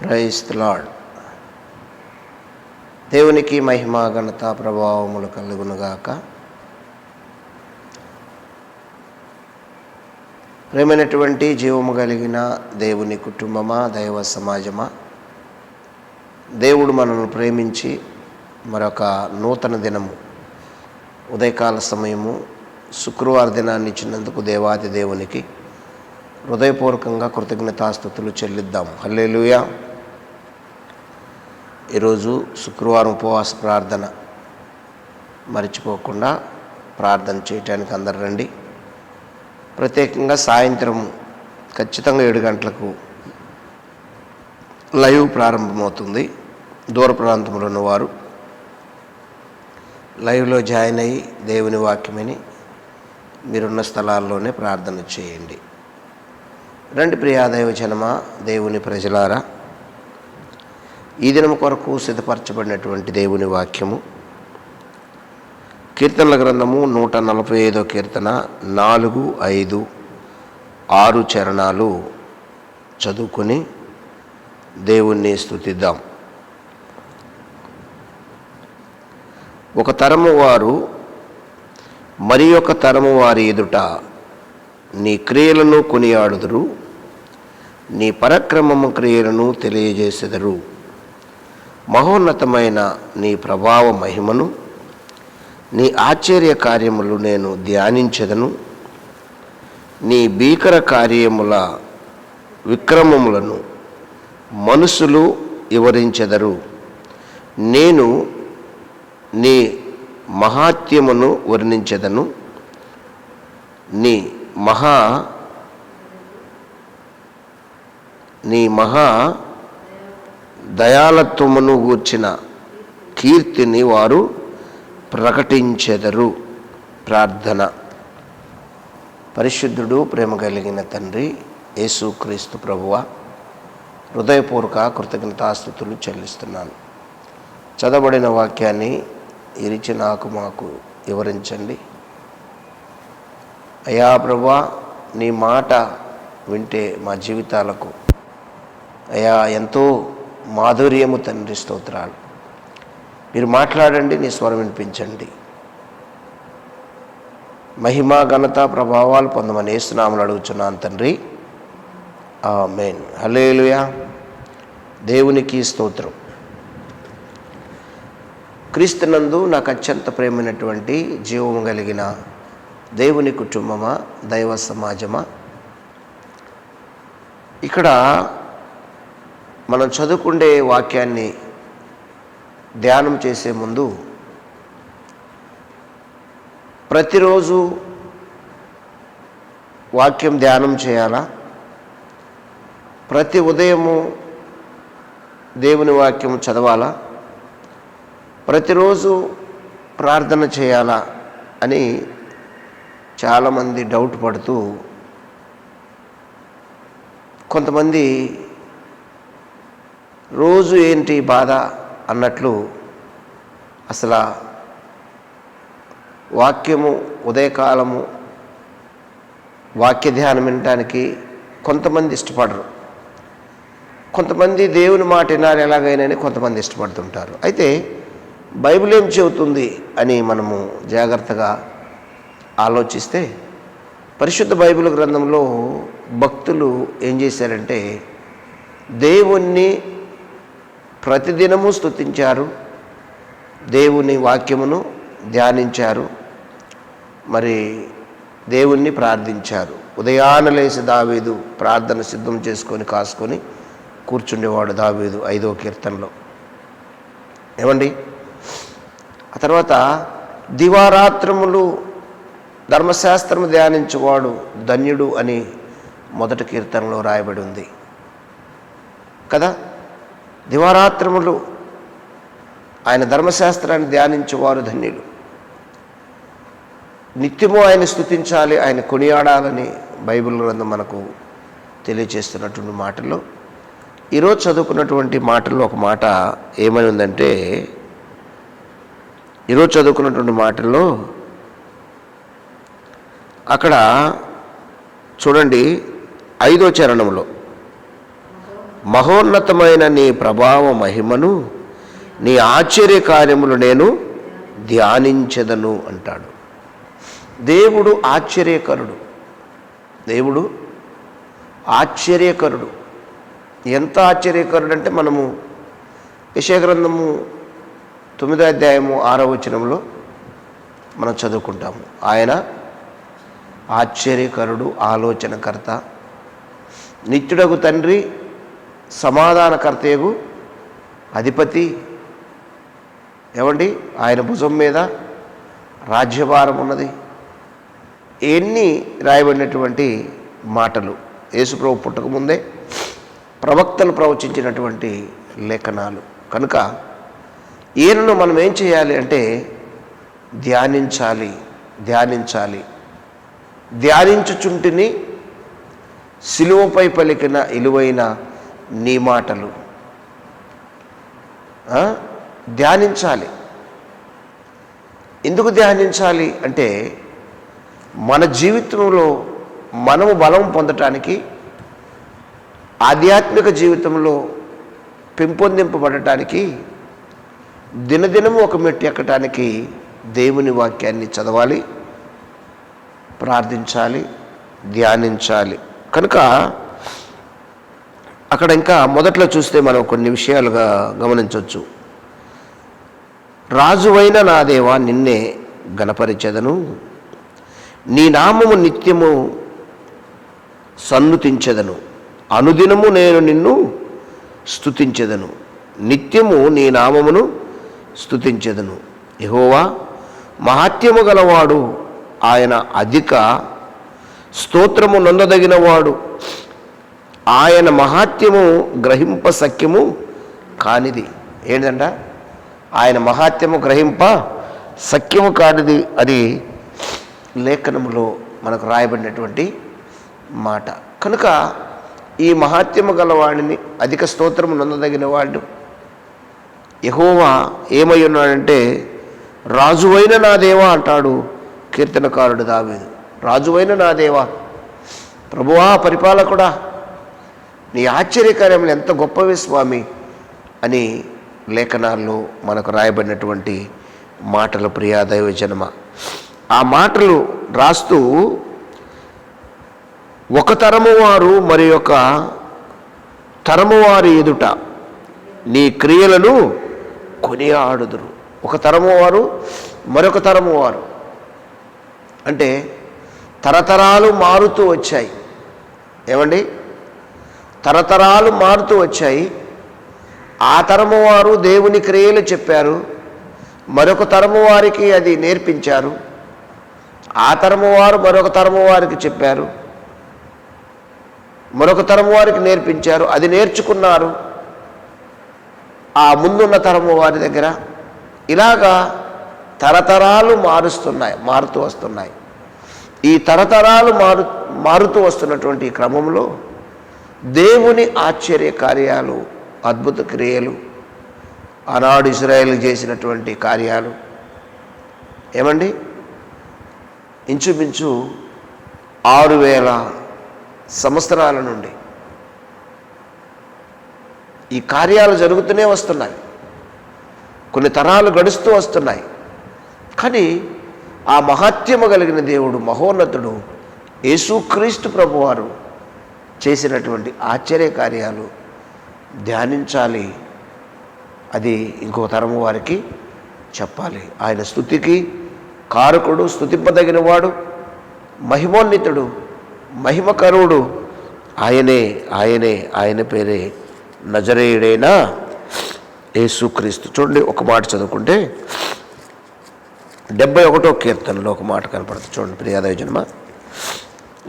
Price lord దేవునికి మహిమా ఘనత ప్రభావములు కలుగునుగాక ప్రేమైనటువంటి జీవము కలిగిన దేవుని కుటుంబమా దైవ సమాజమా? దేవుడు మనల్ని ప్రేమించి మరొక నూతన దినము ఉదయకాల సమయము శుక్రవార దినాన్ని ఇచ్చినందుకు దేవాది దేవునికి హృదయపూర్వకంగా కృతజ్ఞతాస్థుతులు చెల్లిద్దాం. హల్లెలూయా. ఈరోజు శుక్రవారం ఉపవాస ప్రార్థన మర్చిపోకుండా ప్రార్థన చేయటానికి అందరు రండి. ప్రత్యేకంగా సాయంత్రం ఖచ్చితంగా ఏడు గంటలకు లైవ్ ప్రారంభమవుతుంది. దూర ప్రాంతంలో ఉన్నవారు లైవ్లో జాయిన్ అయ్యి దేవుని వాక్యమని మీరున్న స్థలాల్లోనే ప్రార్థన చేయండి. రండి ప్రియాదైవ జనమా దేవుని ప్రజలారా. ఈ దినం కొరకు సిద్ధపరచబడినటువంటి దేవుని వాక్యము. కీర్తనల గ్రంథము నూట నలభై ఐదో కీర్తన నాలుగు ఐదు ఆరు చరణాలు చదువుకొని దేవుణ్ణి స్థుతిద్దాం ఒక తరము వారు మరి ఒక తరము వారి ఎదుట నీ క్రియలను కొనియాడుదురు నీ పరక్రమము క్రియలను తెలియజేసెదరు. మహోన్నతమైన నీ ప్రభావ మహిమను నీ ఆశ్చర్య కార్యములు నేను ధ్యానించెదను. నీ భీకర కార్యముల విక్రమములను మనుషులు వివరించెదరు. నేను నీ మహాత్యమును వర్ణించెదను. నీ మహా నీ మహా దయాలత్వమును గూర్చిన కీర్తిని వారు ప్రకటించెదరు. ప్రార్థన. పరిశుద్ధుడు ప్రేమ కలిగిన తండ్రి యేసుక్రీస్తు ప్రభువ హృదయపూర్వక కృతజ్ఞతాస్థుతులు చెల్లిస్తున్నాను. చదవబడిన వాక్యాన్ని ఇరిచి నాకు మాకు వివరించండి. అయా ప్రభా నీ మాట వింటే మా జీవితాలకు అయా ఎంతో మాధుర్యము తండ్రి స్తోత్రాలు. మీరు మాట్లాడండి నీ స్వరం వినిపించండి. మహిమ ఘనత ప్రభావాలు పొందమని ఏసునామలు అడుగుచున్నాను తండ్రి. ఆ మెయిన్ హలేలుయా దేవునికి స్తోత్రం. క్రీస్తునందు నాకు అత్యంత ప్రేమైనటువంటి జీవము కలిగిన దేవుని కుటుంబమా దైవ సమాజమా? ఇక్కడ మనం చదువుకుండే వాక్యాన్ని ధ్యానం చేసే ముందు ప్రతిరోజు వాక్యం ధ్యానం చేయాలా? ప్రతి ఉదయము దేవుని వాక్యం చదవాలా? ప్రతిరోజు ప్రార్థన చేయాలా అని చాలామంది డౌట్ పడుతూ కొంతమంది రోజు ఏంటి బాధ అన్నట్లు అసలు వాక్యము ఉదయకాలము వాక్య ధ్యానం వినడానికి కొంతమంది ఇష్టపడరు. కొంతమంది దేవుని మాట వినాలి ఎలాగైనా కొంతమంది ఇష్టపడుతుంటారు. అయితే బైబిల్ ఏం చెబుతుంది అని మనము జాగ్రత్తగా ఆలోచిస్తే పరిశుద్ధ బైబిల్ గ్రంథంలో భక్తులు ఏం చేశారంటే దేవుణ్ణి ప్రతిదినము స్తుతించారు. దేవుని వాక్యమును ధ్యానించారు. మరి దేవుణ్ణి ప్రార్థించారు. ఉదయాన లేచి దావీదు ప్రార్థన సిద్ధం చేసుకొని కాసుకొని కూర్చుండేవాడు దావీదు ఐదో కీర్తనలో. ఏమండి? ఆ తర్వాత దివారాత్రములు ధర్మశాస్త్రము ధ్యానించేవాడు ధన్యుడు అని మొదటి కీర్తనలో రాయబడి ఉంది. కదా? దివారాత్రములు ఆయన ధర్మశాస్త్రాన్ని ధ్యానించేవారు ధన్యులు. నిత్యము ఆయన స్థుతించాలి ఆయన కొనియాడాలని బైబిల్ గ్రంథం మనకు తెలియజేస్తున్నటువంటి మాటల్లో ఈరోజు చదువుకున్నటువంటి మాటల్లో ఒక మాట ఏమని ఉందంటే ఈరోజు చదువుకున్నటువంటి మాటల్లో అక్కడ చూడండి ఐదో చరణంలో మహోన్నతమైన నీ ప్రభావ మహిమను నీ ఆశ్చర్య కార్యములు నేను ధ్యానించదను అంటాడు. దేవుడు ఆశ్చర్యకరుడు. దేవుడు ఆశ్చర్యకరుడు. ఎంత ఆశ్చర్యకరుడు అంటే మనము యశగ్రంథము తొమ్మిదో అధ్యాయము ఆరో వచనంలో మనం చదువుకుంటాము. ఆయన ఆశ్చర్యకరుడు ఆలోచనకర్త నిత్యుడగు తండ్రి సమాధానకర్తయగు అధిపతి ఏమండి ఆయన భుజం మీద రాజ్యభారం ఉన్నది ఎన్ని రాయబడినటువంటి మాటలు యేసుప్రభు పుట్టకముందే ప్రవక్తలు ప్రవచించినటువంటి లేఖనాలు. కనుక ఈయనను మనం ఏం చేయాలి అంటే ధ్యానించాలి ధ్యానించాలి. ధ్యానించుచుంటిని సిలువపై పలికిన ఇలువైన నీ మాటలు. ధ్యానించాలి. ఎందుకు ధ్యానించాలి అంటే మన జీవితంలో మనము బలం పొందటానికి ఆధ్యాత్మిక జీవితంలో పెంపొందింపబడటానికి దినదినము ఒక మెట్టు ఎక్కటానికి దేవుని వాక్యాన్ని చదవాలి ప్రార్థించాలి ధ్యానించాలి. కనుక అక్కడ ఇంకా మొదట్లో చూస్తే మనం కొన్ని విషయాలుగా గమనించవచ్చు. రాజువైన నా దేవా నిన్నే గణపరిచెదను నీ నామము నిత్యము సన్నుతించెదను. అనుదినము నేను నిన్ను స్థుతించెదను నిత్యము నీ నామమును స్థుతించెదను యహోవా మహాత్యము గలవాడు ఆయన అధిక స్తోత్రము నొందదగినవాడు. ఆయన మహాత్యము గ్రహింప సఖ్యము కానిది. ఏంటంట ఆయన మహాత్యము గ్రహింప సఖ్యము కానిది అది లేఖనములో మనకు రాయబడినటువంటి మాట. కనుక ఈ మహాత్యము గలవాడిని అధిక స్తోత్రము నొందదగిన వాడు. యహోవా ఏమై ఉన్నాడంటే రాజువైన నా దేవా అంటాడు కీర్తనకారుడు దావేదు. రాజువైన నా దేవా ప్రభువా పరిపాలకుడా నీ ఆశ్చర్యకార్యములు ఎంత గొప్పవి స్వామి అని లేఖనాల్లో మనకు రాయబడినటువంటి మాటలు ప్రియా దైవజనమ ఆ మాటలు రాస్తూ ఒక తరము వారు మరి ఒక తరము వారి ఎదుట నీ క్రియలను కొనియాడుదురు. ఒక తరము వారు మరొక తరము వారు. అంటే తరతరాలు మారుతూ వచ్చాయి. ఏమండి? తరతరాలు మారుతూ వచ్చాయి. ఆ తరము వారు దేవుని క్రియలు చెప్పారు. మరొక తరము వారికి అది నేర్పించారు. ఆ తరము వారు మరొక తరము వారికి చెప్పారు. మరొక తరము వారికి నేర్పించారు. అది నేర్చుకున్నారు. ఆ ముందున్న తరము వారి దగ్గర ఇలాగా తరతరాలు మారుస్తున్నాయి మారుతూ వస్తున్నాయి. ఈ తరతరాలు మారు మారుతూ వస్తున్నటువంటి క్రమంలో దేవుని ఆశ్చర్య కార్యాలు అద్భుత క్రియలు ఆనాడు ఇజ్రాయేల్ చేసినటువంటి కార్యాలు. ఏమండి? ఇంచుమించు ఆరు వేల సంవత్సరాల నుండి ఈ కార్యాలు జరుగుతూనే వస్తున్నాయి. కొన్ని తరాలు గడుస్తూ వస్తున్నాయి. కానీ ఆ మహాత్యము కలిగిన దేవుడు మహోన్నతుడు యేసుక్రీస్తు ప్రభువారు చేసినటువంటి ఆశ్చర్య కార్యాలు ధ్యానించాలి. అది ఇంకో తరము వారికి చెప్పాలి. ఆయన స్థుతికి కారకుడు స్థుతింపదగినవాడు మహిమోన్నితుడు మహిమకరుడు. ఆయనే ఆయనే ఆయన పేరే నజరేయుడైనా? యేసుక్రీస్తు. చూడండి ఒక మాట చదువుకుంటే డెబ్బై ఒకటో కీర్తనలో ఒక మాట కనపడుతుంది. చూడండి ప్రియాదయ జన్మ.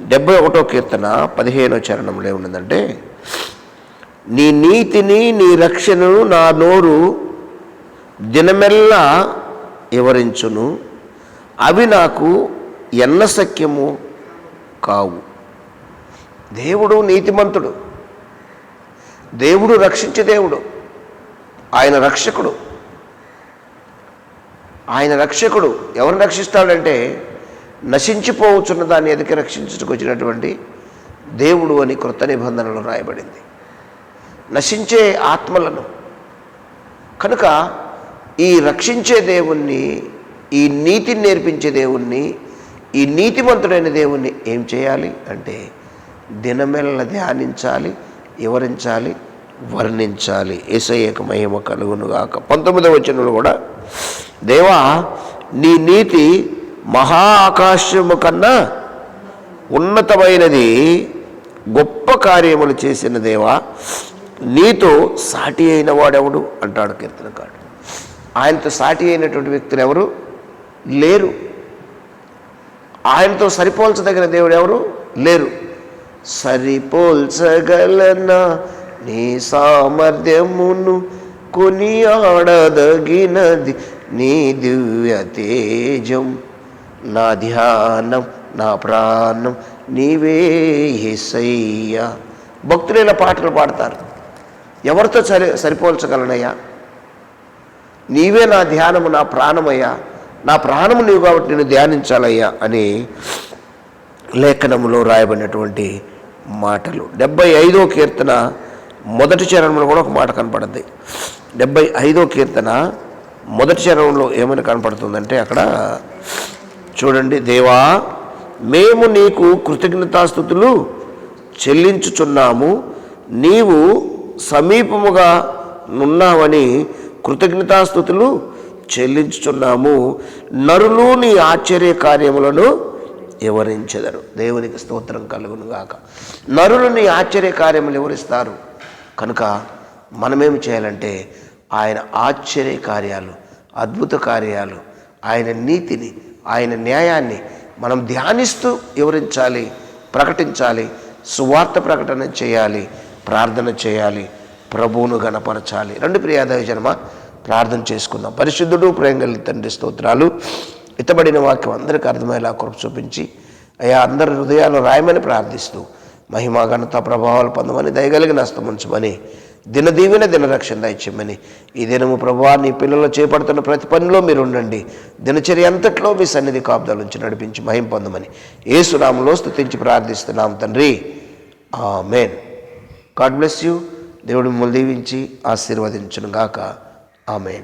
డెబ్బై ఒకటో కీర్తన పదిహేనో చరణంలో ఏముందంటే నీ నీతిని నీ రక్షణను నా నోరు దినమెల్లా వివరించును. అవి నాకు ఎన్న సఖ్యము కావు. దేవుడు నీతిమంతుడు. దేవుడు రక్షించే దేవుడు. ఆయన రక్షకుడు. ఆయన రక్షకుడు. ఎవరిని రక్షిస్తాడంటే నశించిపోవచ్చున్న దాన్ని ఎదుక రక్షించుటకు వచ్చినటువంటి దేవుడు అని కృత నిబంధనలు రాయబడింది. నశించే ఆత్మలను కనుక ఈ రక్షించే దేవుణ్ణి ఈ నీతిని నేర్పించే దేవుణ్ణి ఈ నీతిమంతుడైన దేవుణ్ణి ఏం చేయాలి అంటే దినమెల్ల ధ్యానించాలి వివరించాలి వర్ణించాలి. ఏసయ్యక మహిమ కలుగునుగాక. పంతొమ్మిదవ వచనంలో కూడా దేవా నీ నీతి మహా ఆకాశము కన్నా ఉన్నతమైనది గొప్ప కార్యములు చేసిన దేవా నీతో సాటి అయిన వాడెవడు? అంటాడు కీర్తనకాడు ఆయనతో సాటి అయినటువంటి వ్యక్తులు ఎవరు? లేరు. ఆయనతో సరిపోల్చదగిన దేవుడు ఎవరు? లేరు. సరిపోల్చగలన? నీ సామర్థ్యమును కొని ఆడదగినది నీ దివ్య తేజం నా ధ్యానం నా ప్రాణం నీవే యేసయ్యా భక్తులు ఇలా పాటలు పాడతారు. ఎవరితో సరి సరిపోల్చగలనయ్యా? నీవే నా ధ్యానము నా ప్రాణమయ్యా. నా ప్రాణము నీవు కాబట్టి నేను ధ్యానించాలయ్యా అని లేఖనములో రాయబడినటువంటి మాటలు. డెబ్బై ఐదో కీర్తన మొదటి చరణంలో కూడా ఒక మాట కనపడుద్ది. డెబ్బై ఐదో కీర్తన మొదటి చరణంలో ఏమని కనపడుతుందంటే అక్కడ చూడండి దేవా మేము నీకు కృతజ్ఞతాస్థుతులు చెల్లించుచున్నాము. నీవు సమీపముగా నున్నావని కృతజ్ఞతాస్థుతులు చెల్లించుచున్నాము. నరులు నీ ఆశ్చర్య కార్యములను వివరించెదరు. దేవునికి స్తోత్రం కలుగును గాక. నరులు నీ ఆశ్చర్య కార్యములు వివరిస్తారు. కనుక మనమేమి చేయాలంటే ఆయన ఆశ్చర్య కార్యాలు అద్భుత కార్యాలు ఆయన నీతిని ఆయన న్యాయాన్ని మనం ధ్యానిస్తూ వివరించాలి ప్రకటించాలి సువార్త ప్రకటన చేయాలి ప్రార్థన చేయాలి ప్రభువును గణపరచాలి. రెండు ప్రియాదయ జన్మ ప్రార్థన చేసుకుందాం. పరిశుద్ధుడు ప్రేంగల్ తండ్రి స్తోత్రాలు. ఇతబడిన వాక్యం అందరికీ అర్థమయ్యేలా కృప చూపించి అయా అందరి హృదయాలు రాయమని ప్రార్థిస్తూ మహిమా ఘనత ప్రభావాలు పొందమని దయగలిగిన హస్తముంచమని దినదీవిన దినరక్షణ దయచేయమని ఈ దినము ప్రభా నీ పిల్లలు చేపడుతున్న ప్రతి పనిలో మీరు ఉండండి. దినచర్య అంతట్లో మీ సన్నిధి కాపుదల నుంచి నడిపించి మహిం పొందమని. ఏసునామంలో స్థుతించి ప్రార్థిస్తున్నాం తండ్రి. ఆ మేన్ గాడ్ బ్లెస్ యూ. దేవుడు మిమ్మల్ని దీవించి ఆశీర్వదించును గాక ఆమెన్.